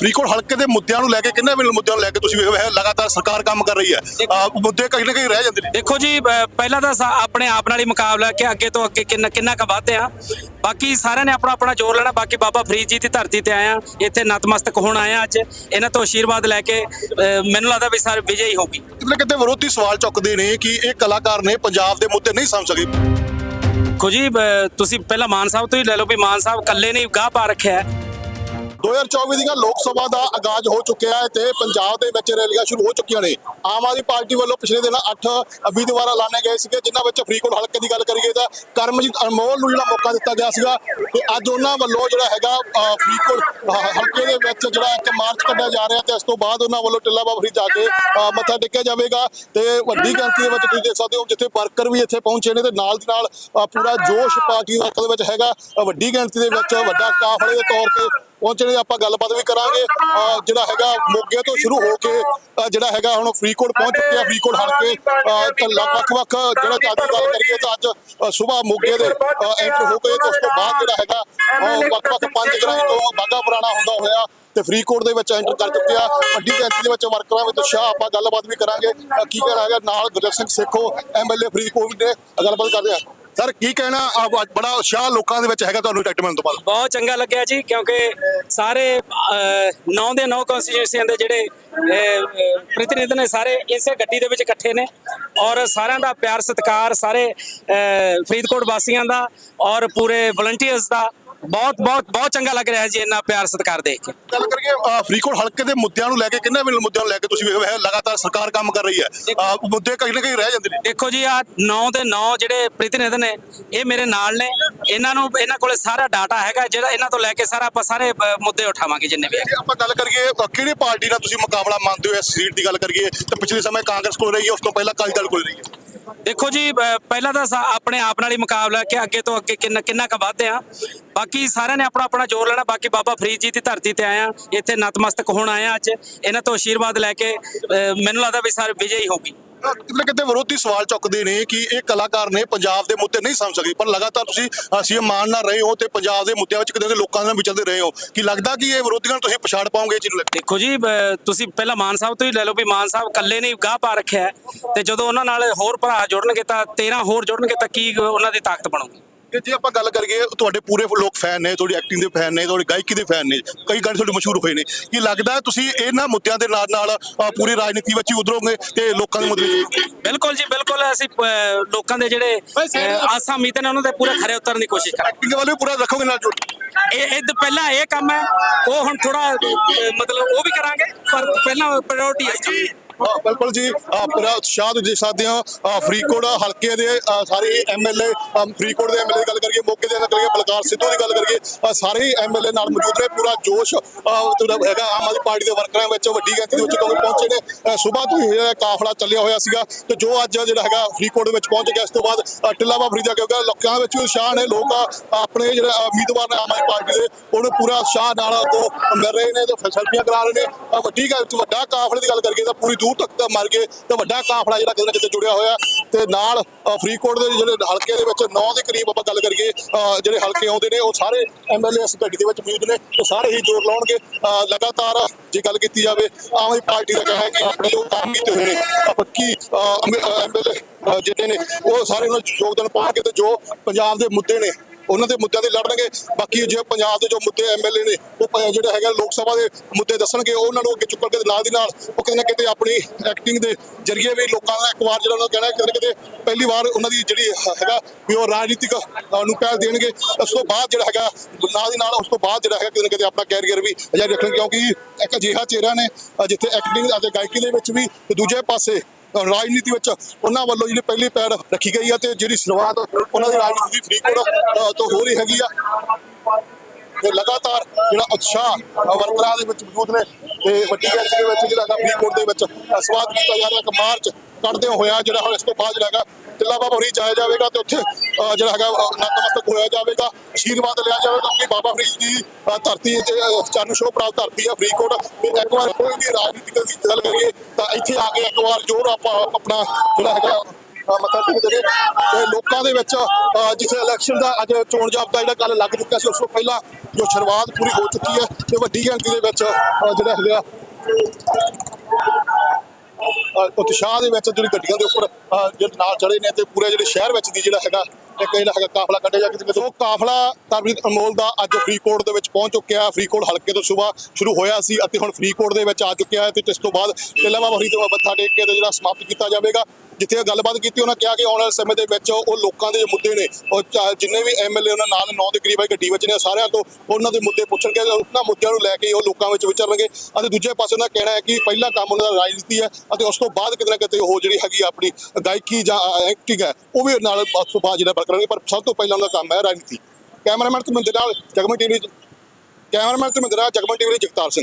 ਫਰੀਦਕੋਟ ਹਲਕੇ ਦੇ ਮੁੱਦਿਆਂ ਨੂੰ ਲੈ ਕੇ ਕਿੰਨੇ ਵੇਲੇ ਮੁੱਦਿਆਂ ਨੂੰ ਲੈ ਕੇ ਤੁਸੀਂ ਵੇਖੋ ਲਗਾਤਾਰ ਸਰਕਾਰ ਕੰਮ ਕਰ ਰਹੀ ਹੈ। ਮੁੱਦੇ ਕहीं ਨਾ ਕहीं ਰਹਿ ਜਾਂਦੇ ਨੇ। ਦੇਖੋ ਜੀ ਪਹਿਲਾਂ ਤਾਂ ਆਪਣੇ ਆਪ ਨਾਲ ਹੀ ਮੁਕਾਬਲਾ ਕਿ ਅੱਗੇ ਤੋਂ ਅੱਗੇ ਕਿੰਨਾ ਕਿੰਨਾ ਕੁ ਵੱਧਦੇ ਆ। ਬਾਕੀ ਸਾਰਿਆਂ ਨੇ ਆਪਣਾ ਆਪਣਾ ਜ਼ੋਰ ਲੈਣਾ ਬਾਕੀ ਬਾਬਾ ਫਰੀਦ ਜੀ ਦੀ ਧਰਤੀ ਤੇ ਆਇਆ ਇੱਥੇ ਨਤਮਸਤਕ ਹੋਣ ਆਇਆ ਅੱਜ। ਇਹਨਾਂ ਤੋਂ ਆਸ਼ੀਰਵਾਦ ਲੈ ਕੇ ਮੈਨੂੰ ਲੱਗਦਾ ਵੀ ਸਾਰੇ ਵਿਜੇ ਹੀ ਹੋਗੀ ਕਿਤੇ ਕਿਤੇ ਵਿਰੋਧੀ ਸਵਾਲ ਚੁੱਕਦੇ ਨੇ ਕਿ ਇਹ ਕਲਾਕਾਰ ਨੇ ਪੰਜਾਬ ਦੇ ਮੁੱਦੇ ਨਹੀਂ ਸਮਝ ਸਕੇ। ਦੇਖੋ ਜੀ ਤੁਸੀਂ ਪਹਿਲਾਂ ਮਾਨ ਸਾਹਿਬ ਤੋਂ ਹੀ ਲੈ ਲਓ ਵੀ ਮਾਨ ਸਾਹਿਬ ਇਕੱਲੇ ਨੇ ਹੀ ਗਾਹ ਪਾ ਰੱਖਿਆ ਹੈ। 2024 ਦੀਆਂ ਲੋਕ ਸਭਾ ਦਾ ਆਗਾਜ਼ ਹੋ ਚੁੱਕਿਆ ਹੈ ਤੇ ਪੰਜਾਬ ਦੇ ਵਿੱਚ ਰੈਲੀਆਂ ਸ਼ੁਰੂ ਹੋ ਚੁੱਕੀਆਂ ਨੇ। ਆਮ ਆਦਮੀ ਪਾਰਟੀ ਵੱਲੋਂ ਪਿਛਲੇ ਦਿਨ 8 ਉਮੀਦਵਾਰ ਐਲਾਨੇ ਗਏ ਸੀਗੇ, ਜਿਨ੍ਹਾਂ ਵਿੱਚ ਫਰੀਦਕੋਟ ਹਲਕੇ ਦੀ ਗੱਲ ਕਰੀਏ ਤਾਂ ਕਰਮਜੀਤ ਅਨਮੋਲ ਨੂੰ ਜਿਹੜਾ ਮੌਕਾ ਦਿੱਤਾ ਗਿਆ ਸੀਗਾ ਤੇ ਅੱਜ ਉਹਨਾਂ ਵੱਲੋਂ ਜਿਹੜਾ ਹੈਗਾ ਫਰੀਦਕੋਟ ਹਲਕੇ ਦੇ ਵਿੱਚ ਜਿਹੜਾ ਇੱਕ ਮਾਰਚ ਕੱਢਿਆ ਜਾ ਰਿਹਾ ਤੇ ਇਸ ਤੋਂ ਬਾਅਦ ਉਹਨਾਂ ਵੱਲੋਂ ਟਿੱਲਾ ਬਾਬਾ ਫਰੀਦ ਜਾ ਕੇ ਮੱਥਾ ਟੇਕਿਆ ਜਾਵੇਗਾ ਤੇ ਵੱਡੀ ਗਿਣਤੀ ਦੇ ਵਿੱਚ ਤੁਸੀਂ ਦੇਖ ਸਕਦੇ ਹੋ ਜਿੱਥੇ ਵਰਕਰ ਵੀ ਇੱਥੇ ਪਹੁੰਚੇ ਨੇ ਤੇ ਨਾਲ ਦੀ ਨਾਲ ਪੂਰਾ ਜੋਸ਼ ਪਾਰਟੀ ਵਰਕ ਦੇ ਵਿੱਚ ਹੈਗਾ। ਵੱਡੀ ਗਿਣਤੀ ਦੇ ਵਿੱਚ ਵੱਡਾ ਕਾਫਲੇ ਦੇ ਤੌਰ ਤੇ ਪਹੁੰਚੇ ਨੇ ਆਪਾਂ ਗੱਲਬਾਤ ਵੀ ਕਰਾਂਗੇ। ਜਿਹੜਾ ਹੈਗਾ ਮੋਗੇ ਤੋਂ ਸ਼ੁਰੂ ਹੋ ਕੇ ਜਿਹੜਾ ਹੈਗਾ ਹੁਣ ਫਰੀਦਕੋਟ ਪਹੁੰਚ ਚੁੱਕਿਆ ਫਰੀਦਕੋਟ ਹਲਕੇ ਤੇ ਵੱਖ ਵੱਖ ਜਿਹੜਾ ਅੱਜ ਦੀ ਗੱਲ ਕਰੀਏ ਤਾਂ ਅੱਜ ਸਵੇਰ ਮੋਗੇ ਦੇ ਐਂਟਰ ਹੋ ਗਏ ਤੇ ਉਸ ਤੋਂ ਬਾਅਦ ਜਿਹੜਾ ਹੈਗਾ ਵੱਖ ਵੱਖ ਪੰਜ ਗ੍ਰਾਈ ਤੋਂ ਬਾਗਾ ਪੁਰਾਣਾ ਹੁੰਦਾ ਹੋਇਆ ਤੇ ਫਰੀਦਕੋਟ ਦੇ ਵਿੱਚ ਐਂਟਰ ਕਰ ਚੁੱਕਿਆ। ਵੱਡੀ ਗਿਣਤੀ ਦੇ ਵਿੱਚ ਵਰਕਰਾਂ ਵਿੱਚ ਉਤਸ਼ਾਹ ਆਪਾਂ ਗੱਲਬਾਤ ਵੀ ਕਰਾਂਗੇ। ਕੀ ਕਹਿਣਾ ਹੈਗਾ ਨਾਲ ਗੁਰਜੀਤ ਸਿੰਘ ਸੇਖੋ ਐਮਐਲਏ ਫਰੀਦਕੋਟ ਨੇ ਗੱਲਬਾਤ ਕਰਦੇ ਆ। ਸਰ, ਕੀ ਕਹਿਣਾ? ਆਹ ਬੜਾ ਉਤਸ਼ਾਹ ਲੋਕਾਂ ਦੇ ਵਿੱਚ ਹੈਗਾ ਤੁਹਾਨੂੰ ਟਿਕਟ ਮਿਲਣ ਤੋਂ ਬਾਅਦ। ਬਹੁਤ ਚੰਗਾ ਲੱਗਿਆ ਜੀ, ਕਿਉਂਕਿ ਸਾਰੇ 9 ਦੇ 9 ਕਨਸਟੀਟਿਊਂਸੀਆਂ ਦੇ ਜਿਹੜੇ ਪ੍ਰਤੀਨਿਧ ਨੇ ਸਾਰੇ ਇਸੇ ਗੱਡੀ ਦੇ ਵਿੱਚ ਇਕੱਠੇ ਨੇ। ਔਰ ਸਾਰਿਆਂ ਦਾ ਪਿਆਰ, ਸਤਿਕਾਰ, ਸਾਰੇ ਫਰੀਦਕੋਟ ਵਾਸੀਆਂ ਦਾ ਔਰ ਪੂਰੇ ਵਲੰਟੀਅਰਸ ਦਾ। ਬਹੁਤ ਬਹੁਤ ਬਹੁਤ ਚੰਗਾ ਲੱਗ ਰਿਹਾ ਜੀ ਇੰਨਾ ਪਿਆਰ ਸਤਿਕਾਰ ਦੇਖ ਕੇ। ਗੱਲ ਕਰੀਏ ਫਰੀਦਕੋਟ ਹਲਕੇ ਦੇ ਮੁੱਦਿਆਂ ਨੂੰ ਲੈ ਕੇ ਕਿੰਨੇ ਵੇਲੇ ਮੁੱਦਿਆਂ ਨੂੰ ਲੈ ਕੇ ਤੁਸੀਂ ਵੇਖੋ ਹੈ ਲਗਾਤਾਰ ਸਰਕਾਰ ਕੰਮ ਕਰ ਰਹੀ ਹੈ। ਮੁੱਦੇ ਕहीं ਨਾ ਕहीं ਰਹਿ ਜਾਂਦੇ ਨੇ। ਦੇਖੋ ਜੀ ਆ 9 ਦੇ 9 ਜਿਹੜੇ ਪ੍ਰਤੀਨਿਧ ਨੇ ਇਹ ਮੇਰੇ ਨਾਲ ਨੇ। ਇਹਨਾਂ ਨੂੰ ਇਹਨਾਂ ਕੋਲੇ ਸਾਰਾ ਡਾਟਾ ਹੈਗਾ ਜਿਹੜਾ ਇਹਨਾਂ ਤੋਂ ਲੈ ਕੇ ਸਾਰਾ ਆਪਾਂ ਸਾਰੇ ਅ, ਮੁੱਦੇ ਉਠਾਵਾਂਗੇ ਜਿੰਨੇ ਵੀ ਹੈਗੇ। ਜੇ ਆਪਾਂ ਗੱਲ ਕਰੀਏ ਕਿਹੜੀ ਪਾਰਟੀ ਨਾਲ ਤੁਸੀਂ ਮੁਕਾਬਲਾ ਮੰਨਦੇ ਹੋ ਇਸ ਸੀਟ ਦੀ ਗੱਲ ਕਰੀਏ ਤਾਂ ਪਿਛਲੇ ਸਮੇਂ ਕਾਂਗਰਸ ਕੋਲ ਰਹੀ ਹੈ ਉਸ ਤੋਂ ਪਹਿਲਾਂ ਅਕਾਲੀ ਦਲ ਕੋਲ ਰਹੀ ਹੈ। ਦੇਖੋ ਜੀ ਬ- ਪਹਿਲਾਂ ਤਾਂ ਆਪਣੇ ਆਪ ਨਾਲ ਹੀ ਮੁਕਾਬਲਾ ਕਿ ਅੱਗੇ ਤੋਂ ਅੱਗੇ ਕਿੰਨਾ ਕਿੰਨਾ ਕੁ ਵੱਧਦੇ ਆ। ਬਾਕੀ ਸਾਰਿਆਂ ਨੇ ਆਪਣਾ ਆਪਣਾ ਜ਼ੋਰ ਲੈਣਾ। ਬਾਕੀ ਬਾਬਾ ਫਰੀਦ ਜੀ ਦੀ ਧਰਤੀ ਤੇ ਆਇਆ ਇੱਥੇ ਨਤਮਸਤਕ ਹੋਣ ਆਇਆ ਅੱਜ। ਇਹਨਾਂ ਤੋਂ ਆਸ਼ੀਰਵਾਦ ਲੈ ਕੇ ਅ, ਮੈਨੂੰ ਲੱਗਦਾ ਵੀ ਸਾਰੇ ਵਿਜੇ ਹੀ ਹੋਗੀ ਕਿਤੇ ਨਾ ਕਿਤੇ ਵਿਰੋਧੀ ਸਵਾਲ ਚੁੱਕਦੇ ਨੇ ਕਿ ਇਹ ਕਲਾਕਾਰ ਨੇ ਪੰਜਾਬ ਦੇ ਮੁੱਦੇ ਨਹੀਂ ਸਮਝ ਸਕੇ, ਪਰ ਲਗਾਤਾਰ ਤੁਸੀਂ ਅਸੀਂ ਮਾਨ ਨਾਲ ਰਹੇ ਹੋ ਤੇ ਪੰਜਾਬ ਦੇ ਮੁੱਦਿਆਂ ਵਿੱਚ ਕਿਤੇ ਕਿਤੇ ਲੋਕਾਂ ਨਾਲ ਵਿਚਰਦੇ ਰਹੇ ਹੋ। ਕਿ ਲੱਗਦਾ ਕਿ ਇਹ ਵਿਰੋਧੀਆਂ ਨੂੰ ਤੁਸੀਂ ਪਛਾੜ ਪਾਓਗੇ ਇਹ ਚੀਜ਼ ਨੂੰ ਦੇਖੋ ਜੀ ਤੁਸੀਂ ਪਹਿਲਾਂ ਮਾਨ ਸਾਹਿਬ ਤੋਂ ਹੀ ਲੈ ਲਓ ਵੀ ਮਾਨ ਸਾਹਿਬ ਇਕੱਲੇ ਨੇ ਗਾਹ ਪਾ ਰੱਖਿਆ ਤੇ ਜਦੋਂ ਉਹਨਾਂ ਨਾਲ ਹੋਰ ਭਰਾ ਜੁੜਨਗੇ ਤਾਂ 13 ਹੋਰ ਜੁੜਨਗੇ ਤਾਂ ਕੀ ਉਹਨਾਂ ਦੀ ਤਾਕਤ ਬਣੂਗੀ? ਕਿ ਜੇ ਆਪਾਂ ਗੱਲ ਕਰੀਏ ਤੁਹਾਡੇ ਪੂਰੇ ਲੋਕ ਫੈਨ ਨੇ ਤੁਹਾਡੀ ਐਕਟਿੰਗ ਦੇ ਫੈਨ ਨੇ ਤੁਹਾਡੀ ਗਾਇਕੀ ਦੇ ਫੈਨ ਨੇ ਕਈ ਗਾਣੇ ਤੁਹਾਡੇ ਮਸ਼ਹੂਰ ਹੋਏ ਨੇ। ਕੀ ਲੱਗਦਾ ਤੁਸੀਂ ਇਹਨਾਂ ਮੁੱਦਿਆਂ ਦੇ ਨਾਲ ਨਾਲ ਪੂਰੀ ਰਾਜਨੀਤੀ ਵਿੱਚ ਹੀ ਉਤਰੋਗੇ ਤੇ ਲੋਕਾਂ ਦੇ ਮੁੱਦੇ ਵਿੱਚ ਬਿਲਕੁਲ ਜੀ ਬਿਲਕੁਲ ਅਸੀਂ ਲੋਕਾਂ ਦੇ ਜਿਹੜੇ ਆਸਾਂ ਉਮੀਦਾਂ ਨੇ ਉਹਨਾਂ ਦੇ ਪੂਰੇ ਖਰੇ ਉਤਰਨ ਦੀ ਕੋਸ਼ਿਸ਼ ਕਰਾਂਗੇ। ਐਕਟਿੰਗ ਵੱਲ ਵੀ ਪੂਰਾ ਰੱਖੋਗੇ ਨਾਲ ਜੁੜ ਇਹ ਇਹ ਤੋਂ ਪਹਿਲਾਂ ਇਹ ਕੰਮ ਹੈ ਉਹ ਹੁਣ ਥੋੜਾ ਮਤਲਬ ਉਹ ਵੀ ਕਰਾਂਗੇ ਪਰ ਪਹਿਲਾਂ ਪ੍ਰਾਇੋਰਟੀ ਹੈ। ਹਾਂ, ਬਿਲਕੁਲ ਜੀ। ਅਹ ਪੂਰਾ ਉਤਸ਼ਾਹ ਤੁਸੀਂ ਦੇਖ ਸਕਦੇ ਹੋ। ਅਹ ਫਰੀਦਕੋਟ ਹਲਕੇ ਦੇ ਅਹ ਸਾਰੇ ਐਮਐਲਏ ਫਰੀਦਕੋਟ ਦੇ ਐਮਐਲਏ ਦੀ ਗੱਲ ਕਰੀਏ, ਮੋਗੇ ਦੇ ਗੱਲ ਕਰੀਏ, ਬਲਕਾਰ ਸਿੱਧੂ ਦੀ ਗੱਲ ਕਰੀਏ ਅਹ ਸਾਰੇ ਹੀ ਐਮਐਲਏ ਨਾਲ ਮੌਜੂਦ ਨੇ। ਪੂਰਾ ਜੋਸ਼ ਅਹ ਤੁਹਾਡਾ ਹੈਗਾ ਆਮ ਆਦਮੀ ਪਾਰਟੀ ਦੇ ਵਰਕਰਾਂ ਵਿੱਚ, ਵੱਡੀ ਗਿਣਤੀ ਦੇ ਵਿੱਚ ਲੋਕ ਪਹੁੰਚੇ ਨੇ। ਸਵੇਰ ਤੋਂ ਹੀ ਜਿਹੜਾ ਕਾਫਲਾ ਚੱਲਿਆ ਹੋਇਆ ਸੀਗਾ। ਤੇ ਜੋ ਅੱਜ ਜਿਹੜਾ ਹੈਗਾ ਫਰੀਦਕੋਟ ਦੇ ਵਿੱਚ ਪਹੁੰਚ ਗਿਆ, ਇਸ ਤੋਂ ਬਾਅਦ ਅਹ ਟਿੱਲਾ ਬਾਬਾ ਦਾ ਕਿਉਂਕਿ ਲੋਕਾਂ ਵਿੱਚ ਵੀ ਉਤਸ਼ਾਹ ਨੇ, ਲੋਕ ਅਹ ਆਪਣੇ ਜਿਹੜੇ ਅਹ ਉਮੀਦਵਾਰ ਨੇ ਆਮ ਆਦਮੀ ਪਾਰਟੀ ਦੇ, ਉਹਨੂੰ ਪੂਰਾ ਉਤਸ਼ਾਹ ਨਾਲ ਉਹ ਮਿਲ ਰਹੇ ਨੇ, ਤੇ ਸੈਲਫੀਆਂ ਕਰਾ ਰਹੇ ਨੇ। ਅਹ ਵੱਡੀ ਗੱਲ, ਵੱਡਾ ਕਾਫਲੇ ਦੀ ਗੱਲ ਕਰੀਏ ਤਾਂ ਪੂਰੀ ਦੂਰ ਤੱਕ ਤਾਂ ਤੇ ਵੱਡਾ ਕਾਫਲਾ ਜਿਹੜਾ ਕਿਤੇ ਨਾ ਕਿਤੇ ਜੁੜਿਆ ਹੋਇਆ ਤੇ ਨਾਲ ਫਰੀਦਕੋਟ ਦੇ ਜਿਹੜੇ ਹਲਕੇ ਦੇ ਵਿੱਚ 9 ਦੇ ਕਰੀਬ ਆਪਾਂ ਗੱਲ ਕਰੀਏ ਜਿਹੜੇ ਹਲਕੇ ਆਉਂਦੇ ਨੇ, ਉਹ ਸਾਰੇ ਐਮਐਲਏ ਇਸ ਗੱਡੀ ਦੇ ਵਿੱਚ ਮੌਜੂਦ ਨੇ ਤੇ ਸਾਰੇ ਹੀ ਜ਼ੋਰ ਲਾਉਣਗੇ। ਲਗਾਤਾਰ ਜੇ ਗੱਲ ਕੀਤੀ ਜਾਵੇ, ਆਮ ਆਦਮੀ ਪਾਰਟੀ ਦਾ ਕਹਿਣਾ ਹੈ ਕਿ ਆਪਣੇ ਜੋ ਕੰਮ ਕੀਤੇ ਹੋਏ ਨੇ ਪੱਕੀ ਐਮਐਲਏ ਜਿਹੜੇ ਨੇ, ਉਹ ਸਾਰੇ ਉਹਨਾਂ ਨੂੰ ਯੋਗਦਾਨ ਪਾਉਣਗੇ ਤੇ ਜੋ ਪੰਜਾਬ ਦੇ ਮੁੱਦੇ ਨੇ ਉਹਨਾਂ ਦੇ ਮੁੱਦਿਆਂ ਤੇ ਲੜਨਗੇ। ਬਾਕੀ ਜੇ ਪੰਜਾਬ ਦੇ ਜੋ ਮੁੱਦੇ ਐਮਐਲਏ ਨੇ, ਉਹ ਜਿਹੜਾ ਹੈਗਾ ਲੋਕ ਸਭਾ ਦੇ ਮੁੱਦੇ ਦੱਸਣਗੇ ਉਹਨਾਂ ਨੂੰ ਅੱਗੇ ਚੁੱਕਣ ਕੇ ਨਾਲ ਦੀ ਨਾਲ ਉਹ ਕਿਤੇ ਨਾ ਕਿਤੇ ਆਪਣੀ ਐਕਟਿੰਗ ਦੇ ਜ਼ਰੀਏ ਵੀ ਲੋਕਾਂ ਦਾ ਇੱਕ ਵਾਰ ਜਿਹੜਾ ਉਹਨਾਂ ਨੂੰ ਕਹਿਣਾ ਕਿਤੇ ਨਾ ਕਿਤੇ ਪਹਿਲੀ ਵਾਰ ਉਹਨਾਂ ਦੀ ਜਿਹੜੀ ਹੈਗਾ ਵੀ ਉਹ ਰਾਜਨੀਤਿਕ ਨੂੰ ਪਹਿਲ ਦੇਣਗੇ। ਉਸ ਤੋਂ ਬਾਅਦ ਜਿਹੜਾ ਹੈਗਾ, ਨਾਲ ਦੀ ਨਾਲ ਉਸ ਤੋਂ ਬਾਅਦ ਜਿਹੜਾ ਹੈਗਾ ਕਿਤੇ ਨਾ ਕਿਤੇ ਆਪਣਾ ਕੈਰੀਅਰ ਵੀ ਜਾਰੀ ਰੱਖਣ ਕਿਉਂਕਿ ਇੱਕ ਅਜਿਹਾ ਚਿਹਰਾ ਨੇ ਜਿੱਥੇ ਐਕਟਿੰਗ ਅਤੇ ਗਾਇਕੀ ਦੇ ਵਿੱਚ ਵੀ ਤੇ ਦੂਜੇ ਪਾਸੇ ਰਾਜਨੀਤੀ ਵਿੱਚ ਉਹਨਾਂ ਵੱਲੋਂ ਜਿਹੜੀ ਪਹਿਲੀ ਪੈੜ ਰੱਖੀ ਗਈ ਆ ਤੇ ਜਿਹੜੀ ਸ਼ੁਰੂਆਤ ਉਹਨਾਂ ਦੀ ਰਾਜਨੀਤੀ ਦੀ ਫਰੀਦਕੋਟ ਅ, ਤੋਂ ਹੋ ਰਹੀ ਹੈਗੀ ਆ। ਤੇ ਲਗਾਤਾਰ ਜਿਹੜਾ ਉਤਸ਼ਾਹ ਵਰਕਰਾਂ ਦੇ ਵਿੱਚ ਮੌਜੂਦ ਨੇ ਤੇ ਵੱਡੀ ਗਿਣਤੀ ਦੇ ਵਿੱਚ ਜਿਹੜਾ ਹੈਗਾ ਫਰੀਦਕੋਟ ਦੇ ਵਿੱਚ ਅ, ਸਵਾਗਤ ਕੀਤਾ ਜਾ ਰਿਹਾ ਇੱਕ ਮਾਰਚ ਕੱਢਦਿਆਂ ਹੋਇਆ ਜਿਹੜਾ ਹੁਣ ਇਸ ਤੋਂ ਬਾਅਦ ਜਿਹੜਾ ਹੈਗਾ ਟਿੱਲਾ ਬਾਬਾ ਫਰੀਦ ਜਾਇਆ ਜਾਵੇਗਾ ਤੇ ਉੱਥੇ ਜਿਹੜਾ ਹੈਗਾ ਅ, ਨਤਮਸਤਕ ਹੋਇਆ ਜਾਵੇਗਾ ਆਸ਼ੀਰਵਾਦ ਲਿਆ ਜਾਵੇਗਾ ਕਿ ਬਾਬਾ ਫਰੀਦ ਦੀ ਧਰਤੀ ਤੇ ਅ, ਚਰਨ ਛੋਹ ਪ੍ਰਾਪਤ ਧਰਤੀ ਹੈ ਫਰੀਦਕੋਟ। ਤੇ ਇੱਕ ਵਾਰ ਕੋਈ ਵੀ ਰਾਜਨੀਤਿਕ ਦੀ ਗੱਲ ਕਰੀਏ ਤਾਂ ਇੱਥੇ ਆ ਕੇ ਇੱਕ ਵਾਰ ਜ਼ੋਰ ਆਪਾਂ ਆਪਣਾ ਜਿਹੜਾ ਹੈਗਾ ਮੱਥਾ ਟੇਕ ਨੇ ਤੇ ਲੋਕਾਂ ਦੇ ਵਿੱਚ ਜਿੱਥੇ ਇਲੈਕਸ਼ਨ ਦਾ ਅੱਜ ਚੋਣ ਜਾਬਤਾ ਜਿਹੜਾ ਕੱਲ ਲੱਗ ਚੁੱਕਿਆ ਸੀ ਉਸ ਤੋਂ ਪਹਿਲਾਂ ਜੋ ਸ਼ੁਰੂਆਤ ਪੂਰੀ ਹੋ ਚੁੱਕੀ ਹੈ ਤੇ ਵੱਡੀ ਗਿਣਤੀ ਦੇ ਵਿੱਚ ਜਿਹੜਾ ਹੈਗਾ ਉਤਸ਼ਾਹ ਦੇ ਵਿੱਚ ਜਿਹੜੀ ਗੱਡੀਆਂ ਦੇ ਉੱਪਰ ਜਿਹੜੇ ਨਾਲ ਚੜੇ ਨੇ ਤੇ ਪੂਰੇ ਜਿਹੜੇ ਸ਼ਹਿਰ ਵਿੱਚ ਦੀ ਜਿਹੜਾ ਹੈਗਾ ਇੱਕ ਜਿਹੜਾ ਹੈਗਾ ਕਾਫਲਾ ਕੱਢਿਆ ਜਾ ਕਿਤੇ ਉਹ ਕਾਫਲਾ ਕਰਮਜੀਤ ਅਨਮੋਲ ਦਾ ਅੱਜ ਫਰੀਦਕੋਟ ਦੇ ਵਿੱਚ ਪਹੁੰਚ ਚੁੱਕਿਆ ਫਰੀਦਕੋਟ ਹਲਕੇ ਤੋਂ ਸਵੇਰ ਸ਼ੁਰੂ ਹੋਇਆ ਸੀ ਅਤੇ ਹੁਣ ਫਰੀਦਕੋਟ ਦੇ ਵਿੱਚ ਆ ਚੁੱਕਿਆ ਹੈ ਤੇ ਇਸ ਤੋਂ ਬਾਅਦ ਟਿੱਲਾ ਬਾਬਾ ਫਰੀਦ ਮੱਥਾ ਟੇਕ ਕੇ ਤੇ ਜਿਹੜਾ ਸਮਾਪਤ ਕੀਤਾ ਜਾਵੇਗਾ। ਜਿੱਥੇ ਗੱਲਬਾਤ ਕੀਤੀ, ਉਹਨਾਂ ਕਿਹਾ ਕਿ ਆਉਣ ਵਾਲੇ ਸਮੇਂ ਦੇ ਵਿੱਚ ਉਹ ਲੋਕਾਂ ਦੇ ਜੋ ਮੁੱਦੇ ਨੇ, ਉਹ ਚਾ- ਜਿੰਨੇ ਵੀ ਐਮਐਲਏ ਉਹਨਾਂ ਨਾਲ ਨੌ ਦੇ ਕਰੀਬ ਹੈ ਗੱਡੀ ਵਿੱਚ ਨੇ ਸਾਰਿਆਂ ਤੋਂ ਉਹਨਾਂ ਦੇ ਮੁੱਦੇ ਪੁੱਛਣਗੇ ਉਹਨਾਂ ਮੁੱਦਿਆਂ ਨੂੰ ਲੈ ਕੇ ਉਹ ਲੋਕਾਂ ਵਿੱਚ ਵਿਚਰਨਗੇ। ਅਤੇ ਦੂਜੇ ਪਾਸੇ ਉਹਨਾਂ ਦਾ ਕਹਿਣਾ ਹੈ ਕਿ ਪਹਿਲਾ ਕੰਮ ਉਹਨਾਂ ਦਾ ਰਾਜਨੀਤੀ ਹੈ, ਅਤੇ ਉਸ ਤੋਂ ਬਾਅਦ ਕਿਤੇ ਨਾ ਕਿਤੇ ਉਹ ਜਿਹੜੀ ਹੈਗੀ ਆਪਣੀ ਗਾਇਕੀ ਜਾਂ ਐਕਟਿੰਗ ਹੈ, ਉਹ ਵੀ ਨਾਲ ਉਸ ਤੋਂ ਬਾਅਦ ਜਿਹੜਾ ਬਰਕਰਾਰ ਪਰ ਸਭ ਤੋਂ ਪਹਿਲਾਂ ਉਹਨਾਂ ਦਾ ਕੰਮ ਹੈ ਰਾਜਨੀਤੀ। ਕੈਮਰਾਮੈਨ ਤੋਂ ਮੰਦੇ ਨਾਲ ਜਗਮਨ ਟੀਵੀ, ਕੈਮਰਾਮੈਨ ਤੋਂ ਮੰਦੇ ਨਾਲ ਜਗਮਨ ਟੀਵੀ ਜਗਤਾਰ ਸਿੰਘ।